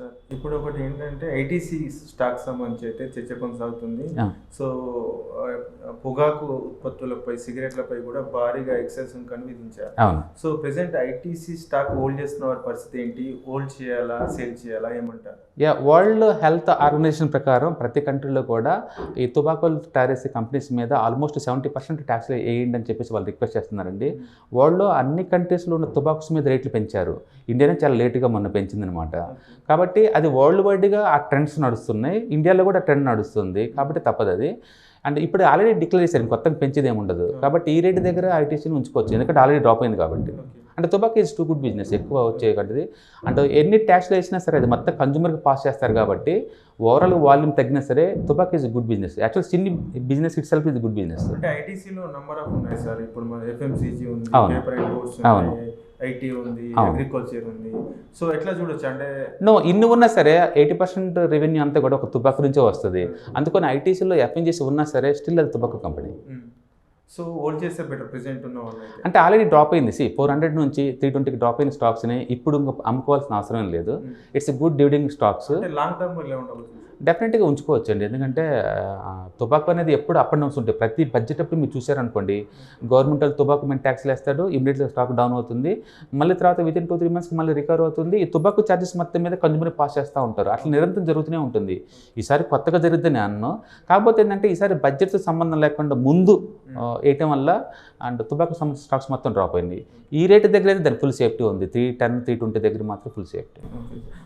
Sir ఇప్పుడు ఒకటి ఏంటంటే ఐటీసీ స్టాక్ సంబంధించి అయితే చర్చ కొనసాగుతుంది. సో పొగాకు ఉత్పత్తులపై సిగరెట్లపై కూడా భారీగా ఎక్సైజ్ సుంకాన్ని విధించారు. అవును. So present ITC stock hold చేస్తున్న వారి పరిస్థితి ఏంటి? హోల్డ్ చేయాలా? సేల్ చేయాలా? ఏమంటారు? యా వరల్డ్ హెల్త్ ఆర్గనైజేషన్ ప్రకారం ప్రతి కంట్రీలో కూడా ఈ టుబాకో టారిస్ కంపెనీస్ మీద ఆల్మోస్ట్ సెవెంటీ పర్సెంట్ ట్యాక్స్ వేయండి అని చెప్పేసి వాళ్ళు రిక్వెస్ట్ చేస్తున్నారండి. వరల్డ్లో అన్ని కంట్రీస్లో ఉన్న టుబాక్స్ మీద రేట్లు పెంచారు. ఇండియానే చాలా లేటుగా మొన్న పెంచిందనమాట కాబట్టి అది వరల్డ్ వైడ్గా ఆ ట్రెండ్స్ నడుస్తున్నాయి. ఇండియాలో కూడా ట్రెండ్ నడుస్తుంది. కాబట్టి తప్పదు అది. అండ్ ఇప్పుడు ఆల్రెడీ డిక్లేర్ చేశారు కొత్తగా పెంచేది ఏమి ఉండదు. కాబట్టి ఈ రేటు దగ్గర ఐటీసీని ఉంచుకోవచ్చు. ఎందుకంటే ఆల్రెడీ డ్రాప్ అయింది కాబట్టి. అంటే tobacco is too good business ఎక్కువ వచ్చేటువంటిది అంటే ఎన్ని ట్యాక్స్లు వేసినా సరే అది మొత్తం కన్జ్యూమర్కి పాస్ చేస్తారు కాబట్టి ఓవరాల్ వాల్యూమ్ తగ్గినా సరే tobacco is good business actual చిన్ని business itself is good business అంటే ఐటీసీలో నంబర్ ఆఫ్ ఉన్నాయి సార్. ఇప్పుడు మన ఎఫ్ఎంసీజీ ఉంది అవును. అవును. ఐటీ ఉంది. అగ్రికల్చర్ ఉంది. సో ఎట్లా చూడొచ్చు? అంటే నో ఇన్ని ఉన్నా సరే ఎయిటీ పర్సెంట్ రెవెన్యూ అంతా కూడా ఒక తుబాకు నుంచే వస్తుంది. అందుకని ఐటీసీలో ఎఫ్ఎన్జీసీ ఉన్నా సరే స్టిల్ అది తుబాకో కంపెనీ సో హోల్డ్ చేస్తే బెటర్ ప్రెసెంట్ ఉన్న అంటే ఆల్రెడీ డ్రాప్ అయింది. సి ఫోర్ హండ్రెడ్ నుంచి త్రీ ట్వంటీకి డ్రాప్ అయిన స్టాక్స్ని ఇప్పుడు ఇంకా అమ్ముకోవాల్సిన అవసరం లేదు. It's good dividend stocks long term డెఫినెట్గా ఉంచుకోవచ్చు అండి ఎందుకంటే తుబాకు అనేది ఎప్పుడు అప్ అండ్ డౌన్స్ ఉంటాయి. ప్రతి బడ్జెట్ అప్పుడు మీరు చూసారనుకోండి గవర్నమెంట్ వాళ్ళు తుబాకు మీద ట్యాక్స్లు వేస్తాడు ఇమీడియట్గా స్టాక్ డౌన్ అవుతుంది. మళ్ళీ తర్వాత విత్ ఇన్ టూ త్రీ మంత్స్కి మళ్ళీ రికవర్ అవుతుంది. ఈ తుబాకు ఛార్జెస్ మొత్తం మీద కన్జ్యూమర్ పాస్ చేస్తూ ఉంటారు. అట్లా నిరంతరం జరుగుతూనే ఉంటుంది. ఈసారి కొత్తగా జరుగుతుంది అన్ను కాకపోతే ఏంటంటే ఈసారి బడ్జెట్తో సంబంధం లేకుండా ముందు ఆ, వేయటం వల్ల అండ్ తుబాకు స్టాక్స్ మొత్తం డ్రాప్ అయింది. ఈ రేటు దగ్గర అయితే దాని ఫుల్ సేఫ్టీ ఉంది. త్రీ టెన్ త్రీ ట్వంటీ దగ్గర మాత్రం ఫుల్ సేఫ్టీ.